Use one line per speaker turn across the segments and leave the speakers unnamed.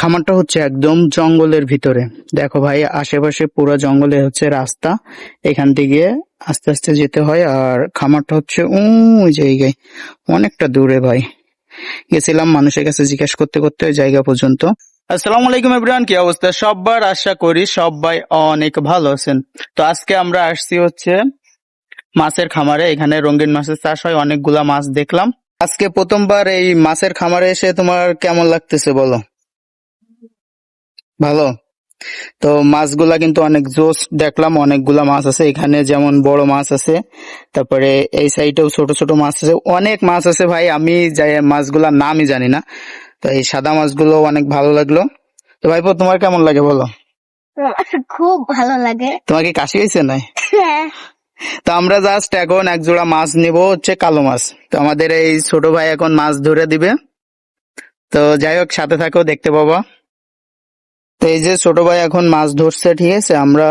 খামারটা হচ্ছে একদম জঙ্গলের ভিতরে। দেখো ভাই, আশেপাশে পুরো জঙ্গলে হচ্ছে রাস্তা। এখান থেকে আস্তে আস্তে যেতে হয় আর খামারটা হচ্ছে ওই জায়গায়। অনেকটা দূরে ভাই। গেছিলাম মানুষের কাছে জিজ্ঞেস করতে করতে ওই জায়গা পর্যন্ত। আসসালামু আলাইকুম এভরিওয়ান, কি অবস্থা? সবার আশা করি সবাই অনেক ভালো আছেন। তো আজকে আমরা আসছি হচ্ছে মাছের খামারে। এখানে রঙিন মাছের চাষ হয়, অনেকগুলা মাছ দেখলাম। আজকে প্রথমবার এই মাছের খামারে এসে তোমার কেমন লাগতেছে বলো? ভালো। তো মাছগুলা কিন্তু অনেক জোস দেখলাম অনেকগুলা মাছ আছে। এখানে যেমন বড় মাছ আছে তারপরে এই সাইডেও ছোট ছোট মাছ আছে। অনেক মাছ আছে ভাই আমি যাই মাছগুলার নামই জানি না। তো এই সাদা মাছগুলো অনেক ভালো লাগল। তো ভাইপো তোমার কেমন লাগে বলো?
খুব ভালো লাগে।
তোমার কি কাশি হয়েছে নাই? তো আমরা জাস্ট এখন এক জোড়া মাছ নিব হচ্ছে কালো মাছ। তো আমাদের এই ছোট ভাই এখন মাছ ধরে দিবে। তো যাই হোক সাথে থাকো দেখতে পাবো। এই যে ছোট ভাই এখন মাছ ধরছে ঠিক আছে? আমরা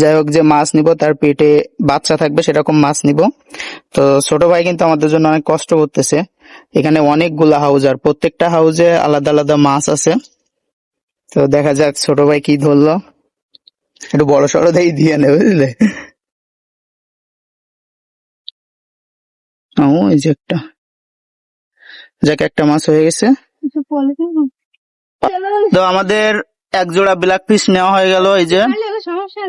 যাই হোক যে মাছ নিব তার পেটে বাচ্চা থাকবে সেরকম মাছ নিব। তো ছোট ভাই কিন্তু আমাদের জন্য অনেক কষ্ট করতেছে। এখানে অনেকগুলা হাউজ আর প্রত্যেকটা হাউজে আলাদা আলাদা মাছ আছে। তো দেখা যাক ছোট ভাই কি ধরলো। একটু বড় সড়ো দিয়ে দিয়ে নেবে বুঝলে? ও এই যে একটা। যাক একটা মাছ হয়ে গেছে। তো আমাদের এক জোড়া ব্ল্যাক পিস নেওয়া হয়ে গেল এই যে।
সমস্যা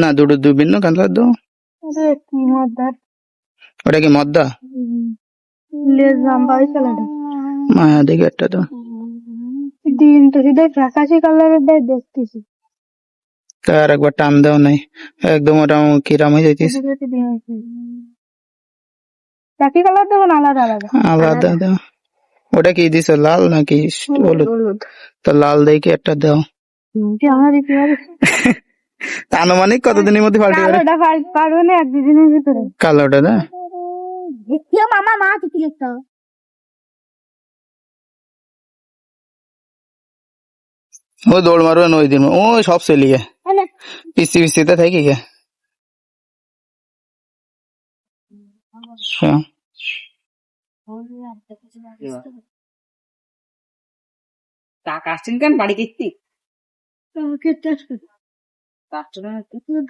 না দুটো দুবিন্ন কাঁদলার দো
কি মজার।
ওটা কি মদ্দা?
লেজ লম্বা
মায়া দেখে একটা তো।
দিন তো শুধু ফ্যাকাশি কালারের দেয় দেখতেছি
তার একবার টান দাও নাই। একদম ওটা কিরাম হয়ে যাইতিস
একই কালার দেবো না আলাদা আলাদা
আলাদা দাও। ওটা কি দিছ লাল নাকি হলুদ? তো লাল দেখে একটা দাও। আনুমানিক কতদিনের মধ্যে পাল্টে
পারবে না এক দুদিনের ভিতরে।
কালোটা না?
মামা মা তুই একটা
ও দৌড় মারবে না ওই দিন ও সব চলিয়ে পিসি পিসিতে থাকি গে।
টাকা আসছেন কেন বাড়ি গেছি?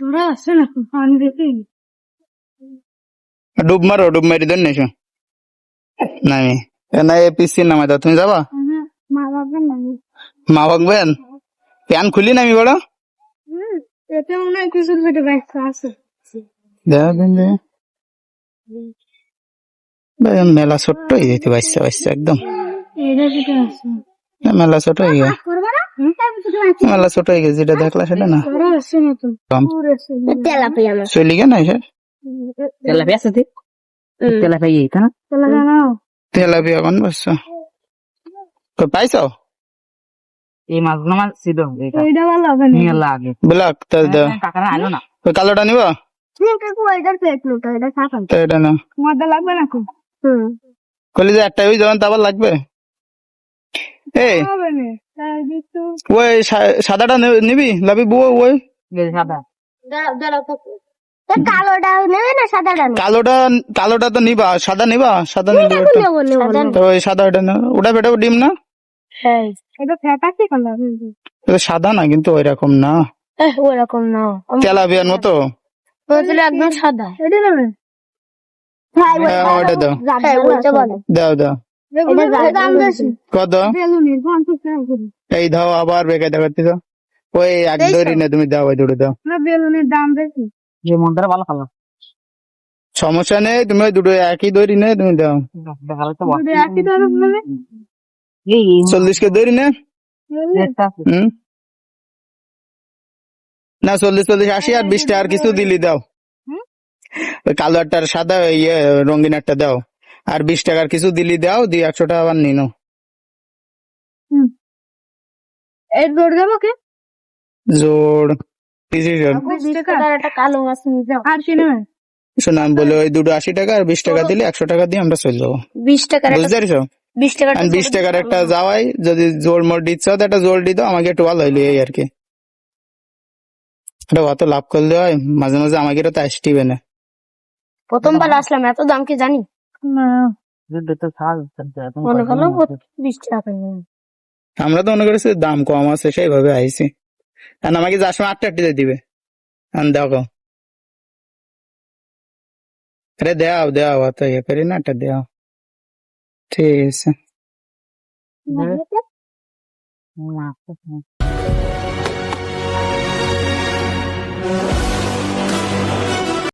ধরা আছে না আমি দেখি।
ডুব মারো ডুব মারি দেন নেছো নামি এ না এ পিসি নামাই দাও। তুমি যাবা?
মা নাই
বাগবেন প্যান খুলি নামি বড়?
এতে মনে হয় কিছু থেকে ব্যস্ত আছে
দেখা দিন যে। মেলা ছোট্ট হয়ে যেতে বাচ্চা বাচ্চা একদম। মেলা ছোট হয়ে গেছে। মেলা ছোট হয়ে গেছে যেটা দেখলা সেটা না। চলি গে না স্যার
তেলাপি আছে তুই তেলাপি এই তা না
তেলাপিয়া না
তেলাপি এখন বাচ্চা কই পাইছো
এই মাছগুলো আমার ছিল এইটা
ভালো হবে না
নিয়ে লাগে
ব্ল্যাক তা দাও
না আলো না
ওই কালোটা নিবা
এটা
তো না
মজা লাগবে না খুব হুম
কলি যে একটা ওই যখন তারপর লাগবে এই
হবে না তাই একটু
ওই সাদাটা নিবি লাবি বউ ওই
সাদা
কালোটা নেবে না সাদাটা
কালোটা কালোটা তো নিবা। সাদা নিবা? সাদা নিবি তো ওই সাদা ওটা না ওটা বেটা ডিম না?
হ্যাঁ। এটা ফ্যাট আছে
এটা সাদা না কিন্তু ওই রকম না
ওরকম না।
তেলাপিয়ার মতো?
ওগুলো একদম সাদা। এটা নেবে?
ওটা দাও।
হ্যাঁ
দাও দাও। কত? এই দাও আবার বেকার দেখাচ্ছিস ওই এক দড়ি না তুমি দাও ওই দড়ি দাও।
বেলুনের দাম বেশি।
যে মনটা ভালো খালো।
সমস্যা নেই তুমি দুটো একই দড়ি নে তুমি দাও।
মানে
চল্লিশ কে দড়ি নে? না। চল্লিশ? চল্লিশ আশি আর বিশটা আর কিছু দিলি দাও। ওই কালো একটা আর সাদা ইয়ে রঙিন একটা দাও। আর বিশ টাকার কিছু দিলি দাও দিয়ে একশো টাকা আবার নিনো
কি?
জোড়
টাকা।
শোনো আমি বলি ওই দুটো আশি টাকা আর বিশ টাকা দিলে একশো টাকা দিয়ে আমরা চলে যাব।
বিশ টাকার একটা
বুঝতে পারছ?
বিশ
আর বিশ টাকার একটা যাওয়াই যদি জোর মোট দিচ্ছে তো একটা জোর দিত আমাকে একটু ভালো হইল এই আর কি। আরে অত লাভ করলে হয় মাঝে মাঝে আমাকে তো আসটিবে না।
প্রথমবার আসলাম এত দাম কি জানি? মনে টাকা
আমরা তো মনে করেছি দাম কম আছে সেইভাবে আইছি। কারণ আমাকে যার সময় আটটা আটটিতে দিবে। দেখো। আরে দেও দেও অত ইয়ে করি না একটা দেও ঠিক আছে।